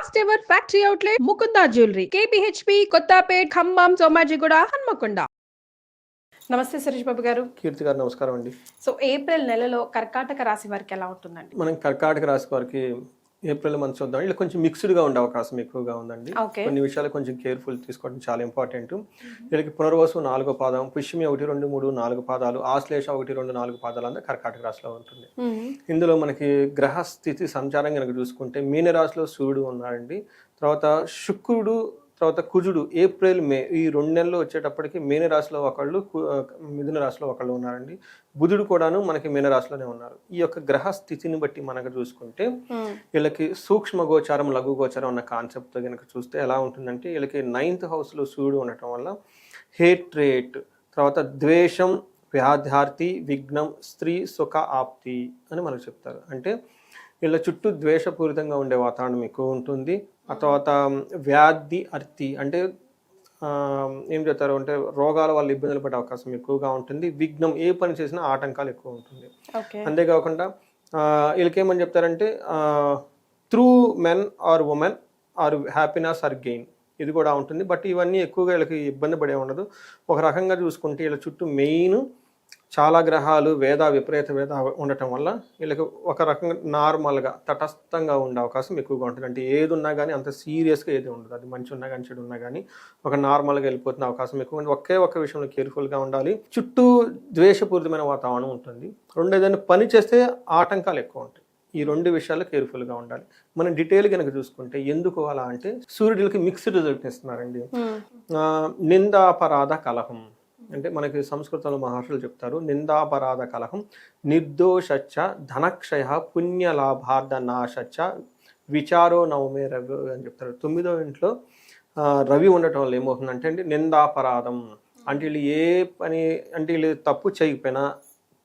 First ever factory outlet Mukunda jewellery KPHB Kothapet Khammam Somajiguda Hanamkonda నమస్తే సురేష్ బాబు గారు. కీర్తి గారు నమస్కారం అండి. సో ఏప్రిల్ నెలలో కర్కాటక రాశి వారికి ఎలా ఉంటుందండి? మనం కర్కాటక రాశి వారికి ఏప్రిల్ మంత్ చూద్దాం. ఇలా కొంచెం మిక్స్డ్గా ఉండే అవకాశం ఎక్కువగా ఉందండి. కొన్ని విషయాలు కొంచెం కేర్ఫుల్ తీసుకోవడం చాలా ఇంపార్టెంట్ వీళ్ళకి పునర్వసు నాలుగో పాదం పుష్యమి ఒకటి రెండు మూడు నాలుగు పాదాలు ఆశ్లేష ఒకటి రెండు నాలుగు పాదాలు అంతా కర్కాటక రాశిలో ఉంటుంది. ఇందులో మనకి గ్రహ స్థితి సంచారం కనుక చూసుకుంటే మీనరాశిలో సూర్యుడు ఉన్నాడండి. తర్వాత శుక్రుడు తర్వాత కుజుడు ఏప్రిల్ మే ఈ రెండు నెలలు వచ్చేటప్పటికి మీనరాశిలో ఒకళ్ళు కు- ఆ, మిథున రాశిలో ఒకళ్ళు ఉన్నారండి. బుధుడు కూడాను మనకి మీనరాశిలోనే ఉన్నారు. ఈ యొక్క గ్రహ స్థితిని బట్టి మనకు చూసుకుంటే వీళ్ళకి సూక్ష్మ గోచారం లఘు గోచారం అన్న కాన్సెప్ట్ కనుక చూస్తే ఎలా ఉంటుందంటే వీళ్ళకి నైన్త్ హౌస్లో సూర్యుడు ఉండటం వల్ల హేట్రేట్ తర్వాత ద్వేషం వ్యాధార్తి విఘ్నం స్త్రీ సుఖ ఆప్తి అని మనకు చెప్తారు. అంటే వీళ్ళ చుట్టూ ద్వేషపూరితంగా ఉండే వాతావరణం ఎక్కువ ఉంటుంది. ఆ తర్వాత వ్యాధి అర్తి అంటే ఏం చెప్తారు అంటే రోగాల వల్ల ఇబ్బందులు పడే అవకాశం ఎక్కువగా ఉంటుంది. విఘ్నం ఏ పని చేసినా ఆటంకాలు ఎక్కువ ఉంటుంది. అంతేకాకుండా వీళ్ళకేమని చెప్తారంటే through men or women or happiness or gain. ఇది కూడా ఉంటుంది. బట్ ఇవన్నీ ఎక్కువగా వీళ్ళకి ఇబ్బంది పడే ఉండదు. ఒక రకంగా చూసుకుంటే వీళ్ళ చుట్టూ మెయిన్ చాలా గ్రహాలు వేద విపరీత వేద ఉండటం వల్ల వీళ్ళకి ఒక రకంగా నార్మల్గా తటస్థంగా ఉండే అవకాశం ఎక్కువగా ఉంటుంది. అంటే ఏది ఉన్నా కానీ అంత సీరియస్గా ఏది ఉండదు. అది మంచి ఉన్నా కానీ చెడు ఉన్నా కానీ ఒక నార్మల్గా వెళ్ళిపోతున్న అవకాశం ఎక్కువ ఉంది ఒకే ఒక్క విషయంలో కేర్ఫుల్గా ఉండాలి. చుట్టూ ద్వేషపూరితమైన వాతావరణం ఉంటుంది. రెండు ఏదైనా పని చేస్తే ఆటంకాలు ఎక్కువ ఉంటాయి. ఈ రెండు విషయాలు కేర్ఫుల్గా ఉండాలి. మనం డీటెయిల్ కనుక చూసుకుంటే ఎందుకు అలా అంటే సూర్యుడికి మిక్స్డ్ రిజల్ట్ ఇస్తున్నారండి. నిందాపరాధ కలహం. అంటే మనకి సంస్కృతంలో మహర్షులు చెప్తారు నిందాపరాధ కలహం నిర్దోషచ్చ ధనక్షయ పుణ్యలాభార్థ నాశచ్చ విచారో నవమే రవి అని చెప్తారు. తొమ్మిదో ఇంట్లో రవి ఉండటం వల్ల ఏమవుతుందంటే అండి నిందాపరాధం. అంటే వీళ్ళు ఏ పని అంటే వీళ్ళు తప్పు చేయకపోయినా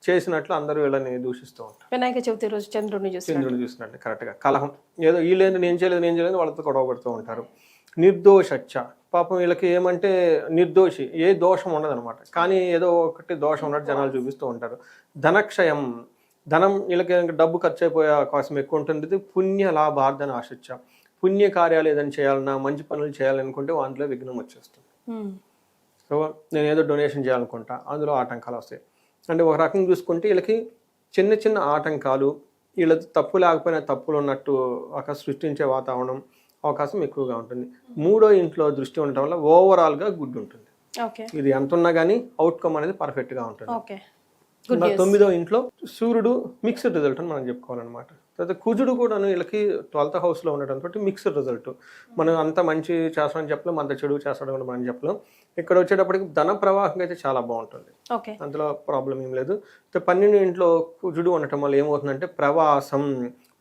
చేసినట్లు అందరూ వీళ్ళని దూషిస్తూ ఉంటారు. వినాయక చవితి రోజు చంద్రుడిని చూస్తున్నారు. చంద్రుడు చూసినట్టు కరెక్ట్గా. కలహం. ఏదో వీళ్ళేంటి నేను చేయలేదు నేను చేయలేదు వాళ్ళతో గొడవ పడుతూ ఉంటారు. నిర్దోషచ్చ పాపం వీళ్ళకి ఏమంటే నిర్దోషి ఏ దోషం ఉండదన్నమాట. కానీ ఏదో ఒకటి దోషం ఉన్నట్టు జనాలు చూపిస్తూ ఉంటారు. ధనక్షయం ధనం వీళ్ళకి డబ్బు ఖర్చు అయిపోయే అవకాశం ఎక్కువ ఉంటుంది పుణ్య లాభార్థన ఆశించ పుణ్య కార్యాలు ఏదైనా చేయాలన్నా మంచి పనులు చేయాలనుకుంటే అందులో విఘ్నం వచ్చేస్తుంది. సో నేను ఏదో డొనేషన్ చేయాలనుకుంటా అందులో ఆటంకాలు వస్తాయి. అంటే ఒక రకంగా చూసుకుంటే వీళ్ళకి చిన్న చిన్న ఆటంకాలు వీళ్ళ తప్పు లేకపోయినా తప్పులు ఉన్నట్టు ఒక సృష్టించే వాతావరణం అవకాశం ఎక్కువగా ఉంటుంది. మూడో ఇంట్లో దృష్టి ఉండటం వల్ల ఓవరాల్గా గుడ్ ఉంటుంది. ఇది ఎంత ఉన్నా కానీ అవుట్కమ్ అనేది పర్ఫెక్ట్గా ఉంటుంది. తొమ్మిదో ఇంట్లో సూర్యుడు మిక్స్డ్ రిజల్ట్ అని మనం చెప్పుకోవాలన్నమాట. తర్వాత కుజుడు కూడాను వీళ్ళకి ట్వెల్త్ హౌస్లో ఉండటంతో మిక్స్డ్ రిజల్ట్ మనం అంత మంచి చేస్తామని చెప్పలేం అంత చెడు చేస్తాడని కూడా మనం చెప్పలేం. ఇక్కడ వచ్చేటప్పటికి ధన ప్రవాహం అయితే చాలా బాగుంటుంది. అందులో ప్రాబ్లం ఏం లేదు. పన్నెండు ఇంట్లో కుజుడు ఉండటం వల్ల ఏమవుతుందంటే ప్రవాసం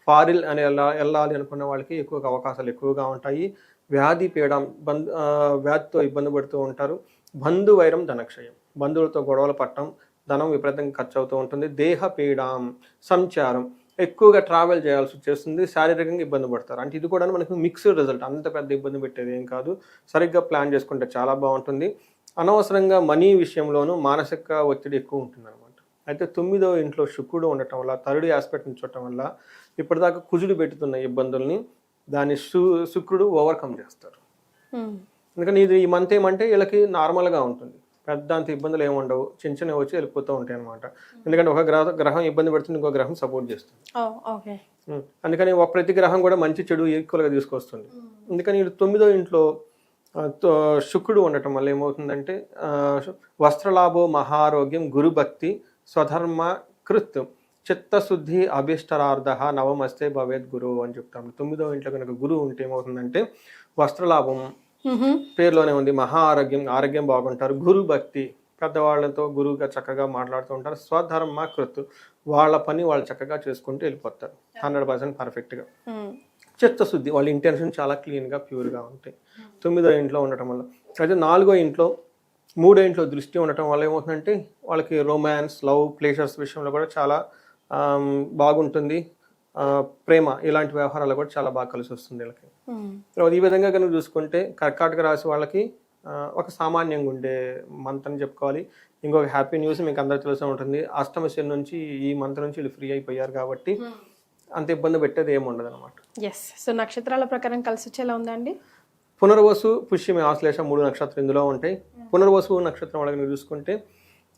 ఫారిల్ అని వెళ్ళా వెళ్ళాలి అనుకున్న వాళ్ళకి ఎక్కువగా అవకాశాలు ఎక్కువగా ఉంటాయి. వ్యాధి పీడ బంధు వ్యాధితో ఇబ్బంది పడుతూ ఉంటారు. బంధు వైరం ధనక్షయం. బంధువులతో గొడవలు పట్టడం ధనం విపరీతంగా ఖర్చు అవుతూ ఉంటుంది. దేహ పీడం సంచారం ఎక్కువగా ట్రావెల్ చేయాల్సి వచ్చేస్తుంది. శారీరకంగా ఇబ్బంది పడతారు. అంటే ఇది కూడా మనకు మిక్స్డ్ రిజల్ట్ అంత పెద్ద ఇబ్బంది పెట్టేది ఏం కాదు. సరిగ్గా ప్లాన్ చేసుకుంటే చాలా బాగుంటుంది. అనవసరంగా మనీ విషయంలోనూ మానసిక ఒత్తిడి ఎక్కువ ఉంటుంది అనమాట అయితే తొమ్మిదో ఇంట్లో శుక్రుడు ఉండటం వల్ల థర్డ్ ఆస్పెక్ట్ చూడటం వల్ల ఇప్పటిదాకా కుజుడు పెట్టుతున్న ఇబ్బందుల్ని దాన్ని శుక్రుడు ఓవర్కమ్ చేస్తారు. ఎందుకంటే ఇది ఈ మంత్ ఏమంటే వీళ్ళకి నార్మల్గా ఉంటుంది. పెద్ద అంత ఇబ్బందులు ఏమి ఉండవు. చిన్న చిన్నవి వచ్చి వెళ్ళిపోతూ ఉంటాయి అనమాట ఎందుకంటే ఒక గ్రహ గ్రహం ఇబ్బంది పెడుతుంది ఇంకో గ్రహం సపోర్ట్ చేస్తుంది. ఓకే ఉం. అందుకని ఒక ప్రతి గ్రహం కూడా మంచి చెడు ఈక్వల్గా తీసుకొస్తుంది. అందుకని ఇది తొమ్మిదో ఇంట్లో శుక్రుడు ఉండటం వల్ల ఏమవుతుందంటే వస్త్రలాభో మహారోగ్యం గురుభక్తి స్వధర్మ కృత్ చిత్తశుద్ధి అభిష్టరార్థ నవమస్తే భవేద్ గురువు అని చెప్తాం తొమ్మిదో ఇంట్లో కనుక గురువు ఉంటే ఏమవుతుందంటే వస్త్రలాభం పేరులోనే ఉంది. మహా ఆరోగ్యం ఆరోగ్యం బాగుంటారు. గురు భక్తి పెద్దవాళ్ళతో గురువుగా చక్కగా మాట్లాడుతూ ఉంటారు. స్వధర్మ కృత్ వాళ్ళ పని వాళ్ళు చక్కగా చేసుకుంటూ వెళ్ళిపోతారు. హండ్రెడ్ పర్సెంట్ పర్ఫెక్ట్గా. చిత్తశుద్ధి వాళ్ళ ఇంటెన్షన్ చాలా క్లీన్గా ప్యూర్గా ఉంటాయి. తొమ్మిదో ఇంట్లో ఉండటం వల్ల. అయితే నాలుగో ఇంట్లో మూడో ఇంట్లో దృష్టి ఉండటం వల్ల ఏమవుతుందంటే వాళ్ళకి రొమాన్స్ లవ్ ప్లేషర్స్ విషయంలో కూడా చాలా బాగుంటుంది. ప్రేమ ఇలాంటి వ్యవహారాలు కూడా చాలా బాగా కలిసి వస్తుంది వీళ్ళకి. తర్వాత ఈ విధంగా కనుక చూసుకుంటే కర్కాటక రాశి వాళ్ళకి ఒక సామాన్యంగా ఉండే మంత్ అని చెప్పుకోవాలి. ఇంకొక హ్యాపీ న్యూస్ మీకు అందరికీ తెలిసే ఉంటుంది. అష్టమ శని నుంచి ఈ మంత్ నుంచి వీళ్ళు ఫ్రీ అయిపోయారు కాబట్టి అంత ఇబ్బంది పెట్టేది ఏమి ఉండదు అనమాట ఎస్ సో నక్షత్రాల ప్రకారం కలిసి వచ్చేలా ఉందా అండి? పునర్వసు పుష్యమి ఆశ్లేష మూడు నక్షత్రం ఇందులో ఉంటాయి. పునర్వసు నక్షత్రం వాళ్ళకి చూసుకుంటే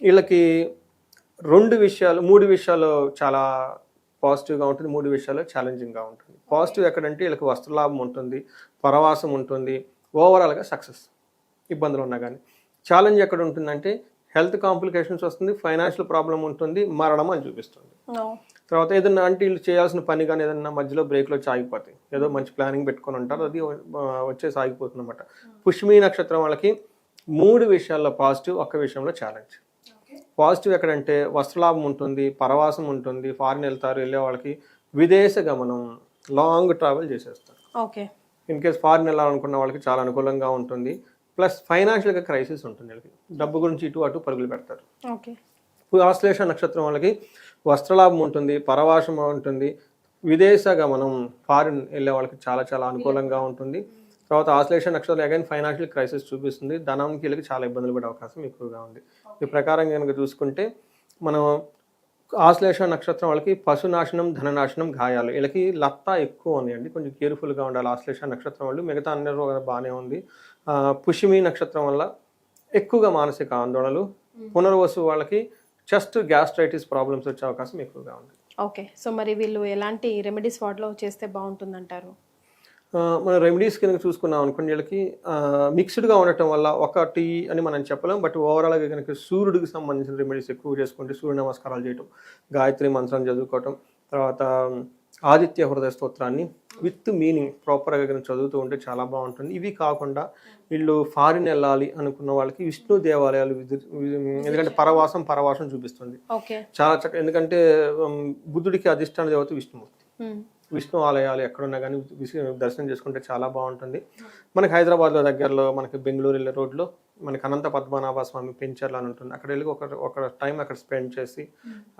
వీళ్ళకి రెండు విషయాలు మూడు విషయాలు చాలా పాజిటివ్గా ఉంటుంది మూడు విషయాలు ఛాలెంజింగ్గా ఉంటుంది. పాజిటివ్ ఎక్కడంటే వీళ్ళకి వస్త్రలాభం ఉంటుంది పరవాసం ఉంటుంది ఓవరాల్గా సక్సెస్ ఇబ్బందులు ఉన్నా కానీ ఛాలెంజ్ ఎక్కడ ఉంటుందంటే హెల్త్ కాంప్లికేషన్స్ వస్తుంది ఫైనాన్షియల్ ప్రాబ్లం ఉంటుంది మరణం అని చూపిస్తుంది. తర్వాత ఏదన్నా అంటే వీళ్ళు చేయాల్సిన పని కానీ ఏదన్నా మధ్యలో బ్రేక్లో ఆగిపోతాయి. ఏదో మంచి ప్లానింగ్ పెట్టుకొని ఉంటారు అది వచ్చేసి ఆగిపోతుంది అనమాట పుష్మి నక్షత్రం వాళ్ళకి మూడు విషయాల్లో పాజిటివ్ ఒక్క విషయంలో ఛాలెంజ్ పాజిటివ్ ఎక్కడంటే వస్త్రలాభం ఉంటుంది పరవాసం ఉంటుంది ఫారిన్ వెళ్తారు వెళ్ళే వాళ్ళకి విదేశ గమనం లాంగ్ ట్రావెల్ చేసేస్తారు. ఓకే. ఇన్ కేస్ ఫారిన్ వెళ్ళాలనుకున్న వాళ్ళకి చాలా అనుకూలంగా ఉంటుంది. ప్లస్ ఫైనాన్షియల్గా క్రైసిస్ ఉంటుంది వీళ్ళకి. డబ్బు గురించి ఇటు అటు పరుగులు పెడతారు. ఓకే. ఆశ్లేష నక్షత్రం వాళ్ళకి వస్త్రలాభం ఉంటుంది పరవాసం ఉంటుంది విదేశ గమనం ఫారిన్ వెళ్ళే వాళ్ళకి చాలా చాలా అనుకూలంగా ఉంటుంది. తర్వాత ఆశ్లేష నక్షత్రం అగైన్ ఫైనాన్షియల్ క్రైసిస్ చూపిస్తుంది. ధనానికి వీళ్ళకి చాలా ఇబ్బందులు పడే అవకాశం ఎక్కువగా ఉంది. ఈ ప్రకారం కనుక చూసుకుంటే మనం ఆశ్లేష నక్షత్రం వాళ్ళకి పశునాశనం ధననాశనం గాయాలు. వీళ్ళకి లత్త ఎక్కువ ఉన్నాయండి. కొంచెం కేర్ఫుల్గా ఉండాలి ఆశ్లేష నక్షత్రం వాళ్ళు. మిగతా అన్ని రోజులు బాగానే ఉంది. ఆ, పుష్యమి నక్షత్రం వల్ల ఎక్కువగా మానసిక ఆందోళనలు పునర్వసు వాళ్ళకి చెస్ట్ గ్యాస్ట్రైటిస్ ప్రాబ్లమ్స్ వచ్చే అవకాశం ఎక్కువగా ఉంది. ఓకే. సో మరి వీళ్ళు ఎలాంటి రెమెడీస్ వాటిలో చేస్తే బాగుంటుందంటారు? మన రెమెడీస్ కనుక చూసుకున్నాం అనుకోండి వీళ్ళకి మిక్స్డ్గా ఉండటం వల్ల ఒకటి అని మనం చెప్పలేం బట్ ఓవరాల్గా కనుక సూర్యుడికి సంబంధించిన రెమెడీస్ ఎక్కువ చేసుకుంటే సూర్య నమస్కారాలు చేయటం గాయత్రి మంత్రం చదువుకోవటం తర్వాత ఆదిత్య హృదయ స్తోత్రాన్ని విత్ మీనింగ్ ప్రాపర్గా కనుక చదువుతూ ఉంటే చాలా బాగుంటుంది. ఇవి కాకుండా వీళ్ళు ఫారిన్ వెళ్ళాలి అనుకున్న వాళ్ళకి విష్ణు దేవాలయాలు ఎందుకంటే పరవాసం పరవాసం చూపిస్తుంది. చాలా చక్కగా ఎందుకంటే బుద్ధుడికి అధిష్టాన దేవత విష్ణుమూర్తి. విష్ణు ఆలయాలు ఎక్కడున్నా కానీ దర్శనం చేసుకుంటే చాలా బాగుంటుంది. మనకి హైదరాబాద్లో దగ్గరలో మనకి బెంగళూరు వెళ్ళే రోడ్లో మనకి అనంత పద్మనాభ స్వామి పెంచర్లు అని ఉంటుంది. అక్కడ వెళ్ళి ఒక ఒక టైం అక్కడ స్పెండ్ చేసి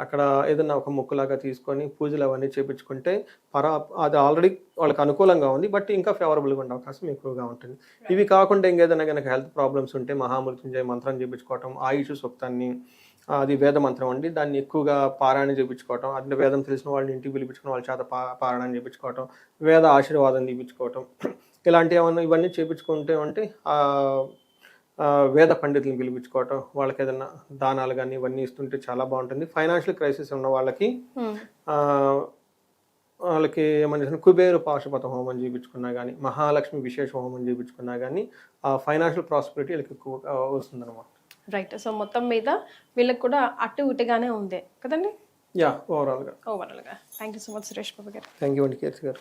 అక్కడ ఏదైనా ఒక ముక్కులాగా తీసుకొని పూజలు అవన్నీ చేపించుకుంటే పర అది ఆల్రెడీ వాళ్ళకి అనుకూలంగా ఉంది బట్ ఇంకా ఫేవరబుల్గా ఉండే అవకాశం ఎక్కువగా ఉంటుంది. ఇవి కాకుండా ఇంకేదైనా కనుక హెల్త్ ప్రాబ్లమ్స్ ఉంటే మహామృత్యుంజయ మంత్రం చేపించుకోవటం ఆయుష్ సూక్తాన్ని అది వేద మంత్రం అండి. దాన్ని ఎక్కువగా పారాయణ చేయించుకోవటం అంటే వేదం తెలిసిన వాళ్ళని ఇంటికి పిలిపించుకుని వాళ్ళ చేత పా పారాయణ చేయించుకోవటం వేద ఆశీర్వాదం తీపించుకోవటం. ఇలాంటి ఏమన్నా ఇవన్నీ చేయించుకుంటే అంటే వేద పండితులను పిలిపించుకోవటం వాళ్ళకి ఏదైనా దానాలు కానీ ఇవన్నీ ఇస్తుంటే చాలా బాగుంటుంది. ఫైనాన్షియల్ క్రైసిస్ ఉన్న వాళ్ళకి వాళ్ళకి ఏమని కుబేరు పాశుపత హోమం చేయించుకున్నా కానీ మహాలక్ష్మి విశేష హోమం చేయించుకున్నా కానీ ఆ ఫైనాన్షియల్ ప్రాస్పెరిటీ వీళ్ళకి ఎక్కువ వస్తుందన్నమాట. రైట్ సో మొత్తం మీద వీళ్ళకి కూడా అటు ఇటుగానే ఉంది. కదండి? యా ఓవరాల్గా ఓవరాల్గా thank you so much Suresh Babu garu. Thank you అండి కీర్తి గారు.